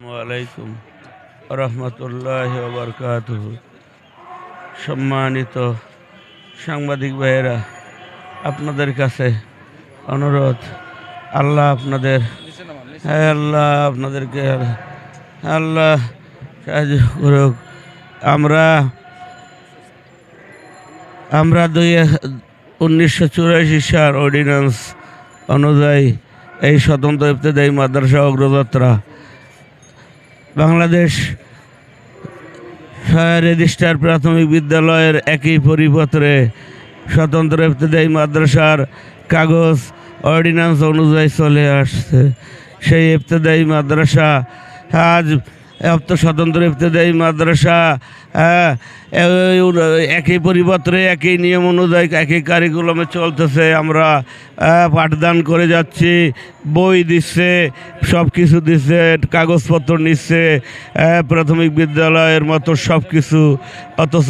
আলাইকুম রহমতুল্লাহ বরকাত সম্মানিত সাংবাদিক ভাইয়েরা, আপনাদের কাছে অনুরোধ, আল্লাহ আপনাদের হ্যাঁ আল্লাহ আপনাদেরকে, আল্লাহ সাহায্য করুক। আমরা আমরা দুই উনিশশো চুরাশি সাল অর্ডিন্যান্স অনুযায়ী এই স্বতন্ত্র ইফতেদায়ী মাদ্রাসা অগ্রযাত্রা বাংলাদেশ রেজিস্টার প্রাথমিক বিদ্যালয়ের একই পরিপত্রে স্বতন্ত্র ইফতেদায়ী মাদ্রাসার কাগজ অর্ডিন্যান্স অনুযায়ী চলে আসছে। সেই ইফতেদায়ী মাদ্রাসা আজ এত স্বতন্ত্র ইফতেদায়ী মাদ্রাসা হ্যাঁ, একই পরিপত্রে একই নিয়ম অনুযায়ী একই কারিকুলামে চলতেছে আমরা পাঠদান করে যাচ্ছি বই দিচ্ছে সব কিছু দিচ্ছে কাগজপত্র নিচ্ছে আহ, প্রাথমিক বিদ্যালয়ের মতো সব কিছু অথচ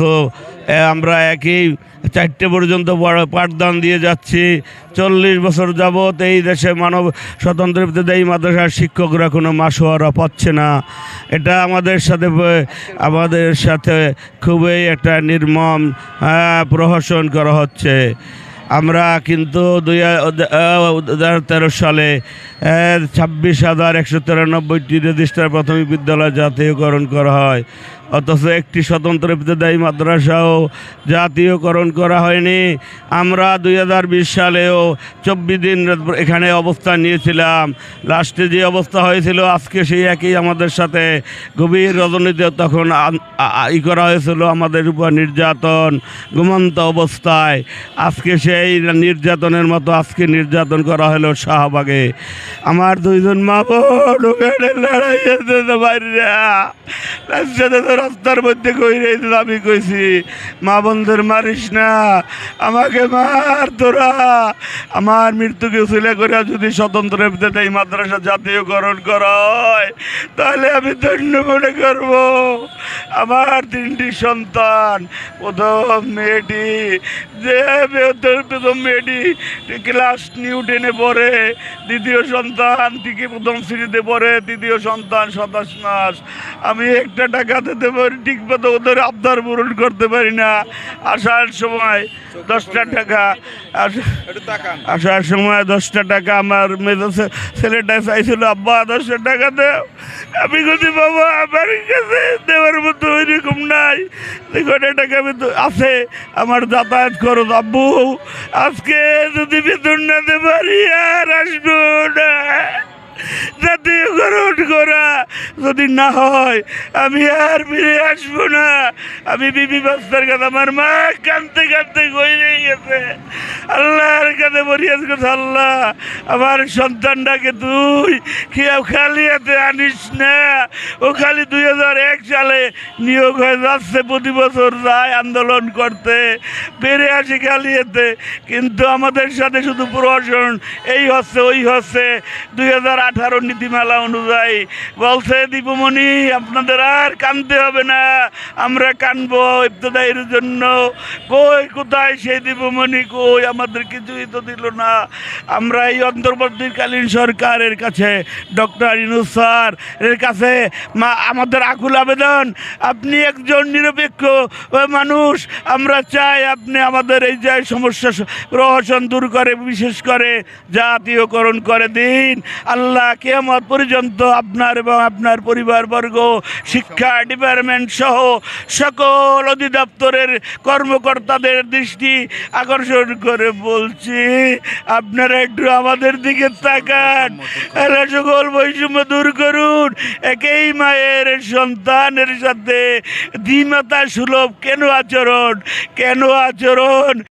আমরা একই চারটে পর্যন্ত পাঠদান দিয়ে যাচ্ছি। চল্লিশ বছর যাবৎ এই দেশে মানব স্বতন্ত্র এই মাদ্রাসার শিক্ষকরা কোনো মাসোয়ারা পাচ্ছে না। এটা আমাদের সাথে আমাদের সাথে খুবই একটা নির্মম আহ, প্রহসন করা হচ্ছে। আমরা কিন্তু দুই হাজার তেরো সালে ছাব্বিশ হাজার একশো তিরানব্বইটি রেজিস্টার প্রাথমিক বিদ্যালয় জাতীয়করণ করা হয়। অথচ একটি স্বতন্ত্র বিদ্যাদায়ী মাদ্রাসাও জাতীয়করণ করা হয়নি। আমরা দুই হাজার বিশ সালেও চব্বিশ দিন এখানে অবস্থান নিয়েছিলাম। লাস্টে যে অবস্থা হয়েছিল, আজকে সেই একই আমাদের সাথে গভীর রজনীতে তখন ই করা হয়েছিল আমাদের উপর নির্যাতন, ঘুমন্ত অবস্থায়। আজকে সেই নির্যাতনের মতো আজকে নির্যাতন করা হলো শাহবাগে। আমার দুইজন মা বোন ওখানে লড়াই যেতে পারি না তার সাথে তো রাস্তার মধ্যে কই আমি কইছি, মা বন্ধুর মারিস না, আমাকে মার তোরা। আমার মৃত্যুকে উচিলে করে যদি স্বতন্ত্র এই মাদ্রাসা জাতীয়করণ করা হয় তাহলে আমি ধন্য মনে করব। আমার তিনটি সন্তান, প্রথম মেয়েটি, যে প্রথম মেয়েটি ক্লাস নিউ টেনে পড়ে দ্বিতীয় সন্তান থেকে প্রথম শ্রেণীতে পড়ে তৃতীয় সন্তান সাতাশ মাস। আমি একটা টাকা দিতে পারি ঠিক মতো ওদের আবদার পূরণ করতে পারি না। আসার সময় দশটা টাকা আসার সময় দশটা টাকা আমার মেয়ে ছেলেটা চাইছিল আব্বা দশটা টাকা দেও। আমি বলছি বাবা আমার কাছে দেওয়ার মতো ওইরকম নাই। দেখো টাকা আছে। আমার যাতায়াত করো আব্বু আজকে যদি বেতন না পারি আর আসব না। করা যদি না হয়, আমি আর ফিরে আসব না। আমি বিবি বাস্তার কাছে আমার মা কানতে গই গেছে। আল্লাহর কাছে আল্লাহ, আমার সন্তানটাকে তুই খেয়াও খালি হাতে আনিস না। ও খালি দুই হাজার এক সালে নিয়োগ হয়ে যাচ্ছে, প্রতি বছর যায় আন্দোলন করতে। বেড়ে আসি খালি হাতে। কিন্তু আমাদের সাথে শুধু প্রশাসন এই হচ্ছে, ওই হচ্ছে। দুই হাজার আঠারো নীতিমালা অনুযায়ী বলছে, দীপমণি, আপনাদের আর কানতে হবে না। আমরা কানবো ইবতদাইয়ের জন্য। কই, কোথায় সেই দীপমণি? কই, আমাদের কিছুই তো দিল না। আমরা এই অন্তর্বর্তীকালীন সরকারের কাছে, ডক্টর ইনুস স্যার এর কাছে মা, আমাদের আকুল আবেদন। আপনি একজন নিরপেক্ষ মানুষ। আমরা চাই আপনি আমাদের এই যে সমস্যা প্রহসন দূর করে, বিশেষ করে জাতীয়করণ করে দিন। আল্লাহ কেমত পর্যন্ত আপনার এবং আপনার পরিবারবর্গ, শিক্ষা ডিপার্টমেন্ট সহ সকল অধিদপ্তরের কর্মকর্তাদের দৃষ্টি আকর্ষণ করে বলছি, আপনারা একটু আমাদের দিকে তাকান। এরা সকল বৈষম্য দূর করুন। একই মায়ের সন্তানের সাথে দ্বিমাতা সুলভ কেন আচরণ? কেন আচরণ?